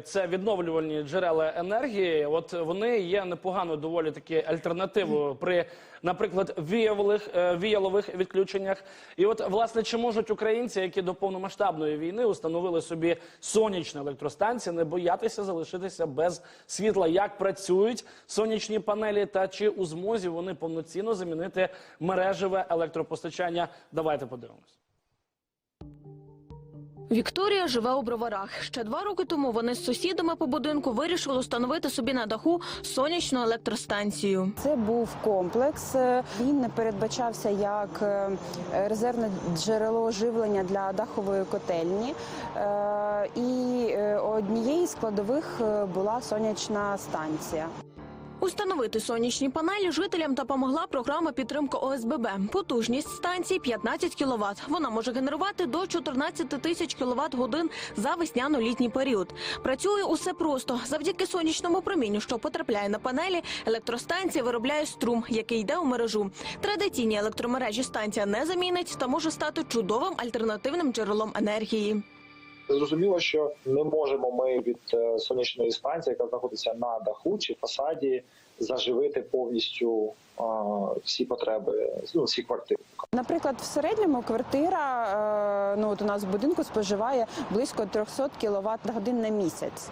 Це відновлювальні джерела енергії. От вони є непоганою доволі таки альтернативою при, наприклад, віялових, е, віялових відключеннях. І от власне чи можуть українці, які до повномасштабної війни установили собі сонячні електростанції, не боятися залишитися без світла? Як працюють сонячні панелі, та чи у змозі вони повноцінно замінити мережеве електропостачання? Давайте подивимось. Вікторія живе у броварах. Ще два роки тому вони з сусідами по будинку вирішили встановити собі на даху сонячну електростанцію. Це був комплекс. Він не передбачався як е, резервне джерело живлення для дахової котельні. Е, І е, однією з складових була сонячна станція. Установити сонячні панелі жителям допомогла програма підтримки ОСББ. Потужність станції 15 кВт. Вона може генерувати до 14 тисяч кВт годин за весняно-літній період. Працює усе просто завдяки сонячному промінню, що потрапляє на панелі. Електростанція виробляє струм, який йде у мережу. Традиційні електромережі станція не замінить та може стати чудовим альтернативним джерелом енергії. Зрозуміло, що не можемо ми від е, сонячної станції, яка знаходиться на даху чи фасаді, заживити повністю всі потреби, ну всі квартири. Наприклад, в середньому квартира е, ну от у нас в будинку споживає близько 300 кВт годин на місяць.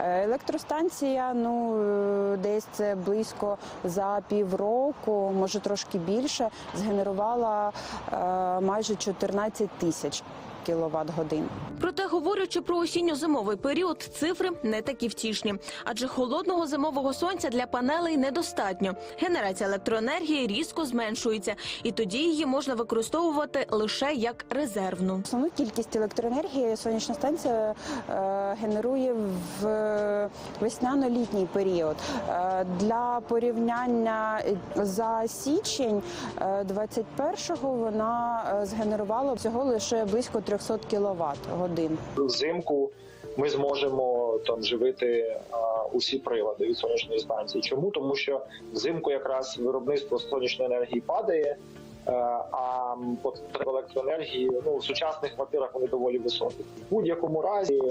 Е, Електростанція, ну десь це близько за півроку, може трошки більше, згенерувала е, майже 14 тисяч кВт годин. Проте, говорячи про осінньо-зимовий період, цифри не такі втішні, адже холодного зимового сонця для панелей недостатньо. Генерація електроенергії різко зменшується, і тоді її можна використовувати лише як резервну. Основну кількість електроенергії сонячна станція е, генерує в весняно-літній період. Е, для порівняння е, за січень е, 21-го вона е, згенерувала всього лише близько 300 кВт годин. Взимку ми зможемо там живити а, усі прилади від сонячної станції. Чому? Тому що взимку якраз виробництво сонячної енергії падає. Е, А потреби електроенергії ну в сучасних квартирах вони доволі високі. В будь-якому разі,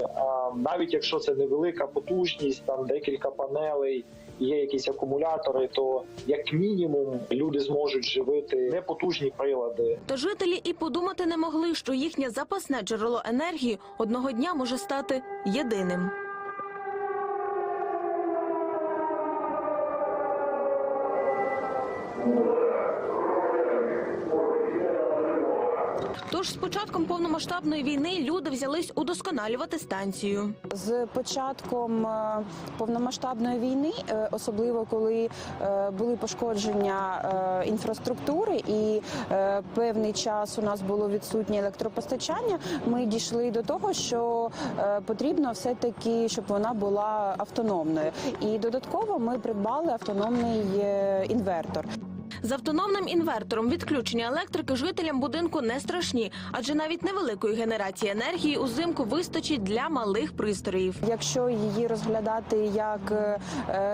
навіть якщо це невелика потужність, там декілька панелей, є якісь акумулятори, то як мінімум люди зможуть живити непотужні прилади, Та жителі і подумати не могли, що їхнє запасне джерело енергії одного дня може стати єдиним. Тож з початком повномасштабної війни люди взялись удосконалювати станцію. З початком е, повномасштабної війни, е, особливо коли е, були пошкодження інфраструктури і певний час у нас було відсутнє електропостачання, ми дійшли до того, що потрібно все таки, щоб вона була автономною. І додатково ми придбали автономний інвертор. З автономним інвертором відключення електрики жителям будинку не страшні, адже навіть невеликої генерації енергії узимку вистачить для малих пристроїв. Якщо її розглядати як е,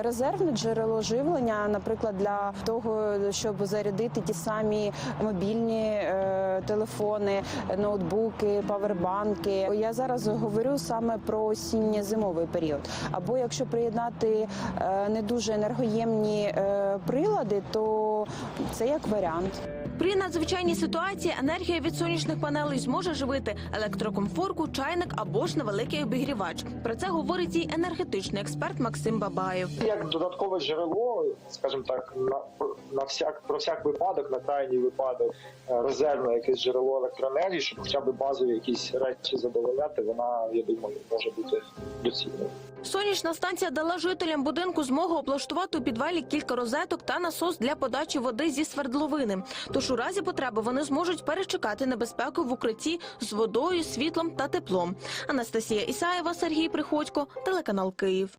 резервне джерело живлення, наприклад, для того, щоб зарядити ті самі мобільні е, телефони, ноутбуки, павербанки. Я зараз говорю саме про осінньо-зимовий період. Або якщо приєднати е, не дуже енергоємні прилади, то це як варіант. При надзвичайній ситуації енергія від сонячних панелей зможе живити електрокомфорку, чайник або ж невеликий обігрівач. Про це говорить і енергетичний експерт Максим Бабаєв. як додаткове джерело, скажімо так, на, на всяк про всяк випадок, на крайній випадок, е, резервне якесь джерело електроенергії, щоб хоча б базові якісь речі задовольняти, вона я думаю може бути доцільною. Сонячна станція дала жителям будинку змогу облаштувати у підвалі кілька розеток та насос для подачі води зі свердловини. Тож у разі потреби вони зможуть перечекати небезпеку в укритті з водою, світлом та теплом. Анастасія Ісаєва, Сергій Приходько, телеканал Київ.